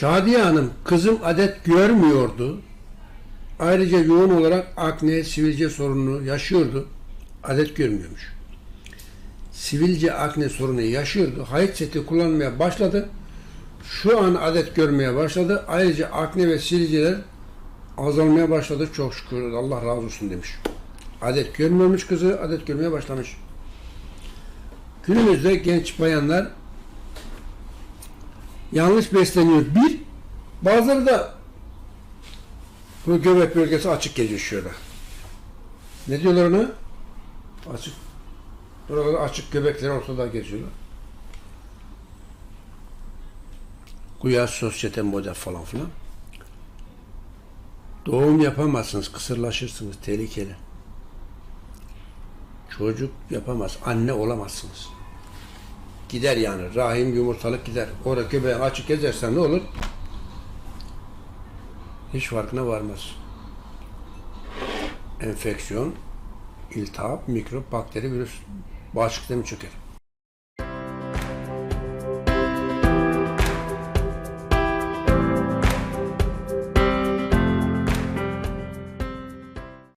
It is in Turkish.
Şadiye Hanım kızım adet görmüyordu. Ayrıca yoğun olarak akne, sivilce sorununu yaşıyordu. Adet görmüyormuş. Sivilce akne sorunu yaşıyordu. Hayat seti kullanmaya başladı. Şu an adet görmeye başladı. Ayrıca akne ve sivilceler azalmaya başladı. Çok şükür Allah razı olsun demiş. Adet görmüyormuş kızı, adet görmeye başlamış. Günümüzde genç bayanlar yanlış besleniyor. Bir, bazıları da bu göbek bölgesi açık geziyor şöyle. Ne diyorlar ona? Açık. Burada açık göbekleri ortada geziyorlar. Güya sosyete model falan filan. Doğum yapamazsınız, kısırlaşırsınız, tehlikeli. Çocuk yapamaz, anne olamazsınız. Gider yani, rahim yumurtalık gider. Orada göbeği açık gezersen ne olur? Hiç farkına varmaz. Enfeksiyon, iltihap, mikrop, bakteri, virüs, bağışıklığı çöker.